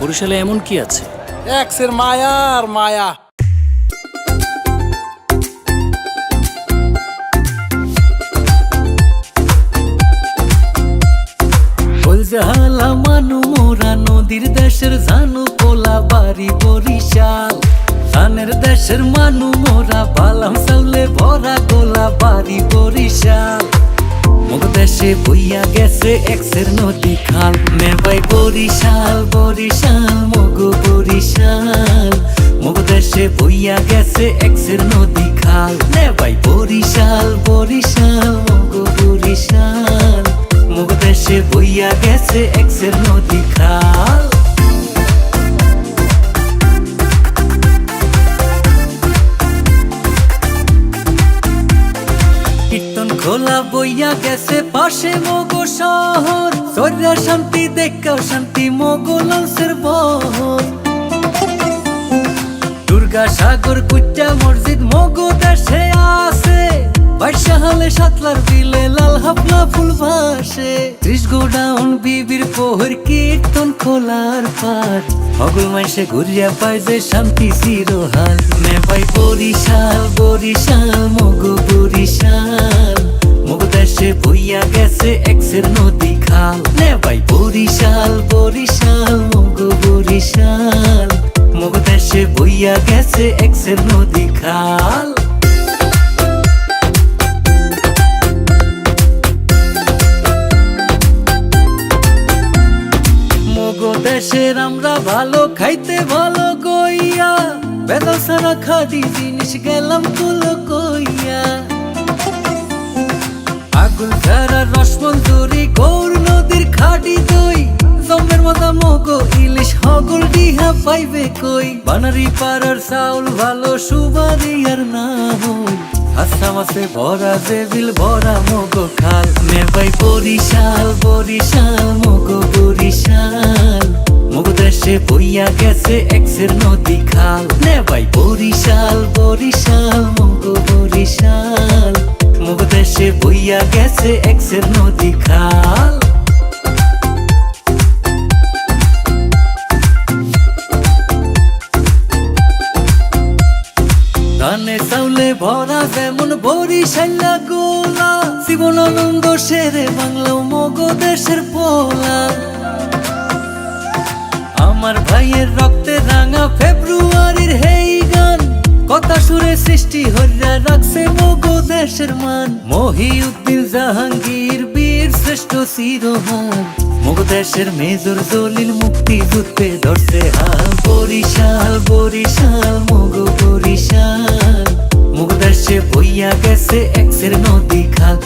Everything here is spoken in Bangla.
বরিশালে এমন কি আছে? এক্সের মায়া আর মায়া। কলজালা মানু মোরা নদীর দেশের জানু পোলা বাড়ি বরিশাল। ধানের দেশের মানু মোরা বালাম ভরা গোলা বাড়ি বরিশাল। দেশে বইয়া গেছে এক্সের নদী খাল। মেবাই বরিশাল বরিশাল, মগ বরিশাল। মুগ দেশে বইয়া গেছে এক্সের নদী খাল। মেবাই বরিশাল বরিশাল, মগ বরিশাল। মুগ দেশে বইয়া গেছে এক্সের নদী খাল। বইয়া গেছে পাশে মগো শহর। সৈরা শান্তি, দেখাও শান্তি, মগো লঞ্চের বহর। দুর্গা সাগর কুচ্চা মসজিদ মগো দেশে আছে। বাইশা হালে সাতলার বিলে লাল হাফলা ফুল ভাসে। ত্রিশ গোডাউন বিবির পোহর কীর্তন খোলার পার হগল মাইসে ঘুরিয়া পায় যে শান্তি চিরহাল মে পাই বরিশাল বরিশাল, মগো বরিশাল। বইয়া গেছে এক্সের নদী খাল। নে ভাই বরিশাল বরিশাল, মগো বরিশাল। মগো দেশে বইয়া গেছে এক্সের নদী খাল। দেশের আমরা ভালো, খাইতে ভালো গইয়া বেদা সারা খাদি জিনিস গেলাম তুলো কইয়া। ধারা রসমঞ্জুরি গৌর নদীর খাটি দই। জমের ইলিশ ডিহা পাইবে কই? বানারি পাড়ার চাউল ভালো সুবারি আর না হই। ভরা দেবিল ভরা মগো খাল। মেবাই বরিশাল বরিশাল, মগো বরিশাল। দেশে বইয়া গেছে এক্সের নদী খাল। নেবাই বরিশাল বরিশাল। বইয়া গেছে এক্সের নদী খাল। ধানে চাউলে ভরা যেমন বরিশাল্লা গোলা জীবনানন্দ সেরে বাংলা মগ দেশের পোলা। আমার ভাইয়ের রক্তে রাঙা ফেব্রুয়ারির হেই গান, কথা সুরে হইয়া রাখছে মগো দেশের মান। মহিউদ্দিন জাহাঙ্গীর, বীর শ্রেষ্ঠ সিরোহান মগো দেশের মেজর জলিল মুক্তি যুদ্ধে ধরছে হাল। বরিশাল বরিশাল, মগ বরিশাল। মগো দেশে বইয়া গেছে এক্সের নদী খাল।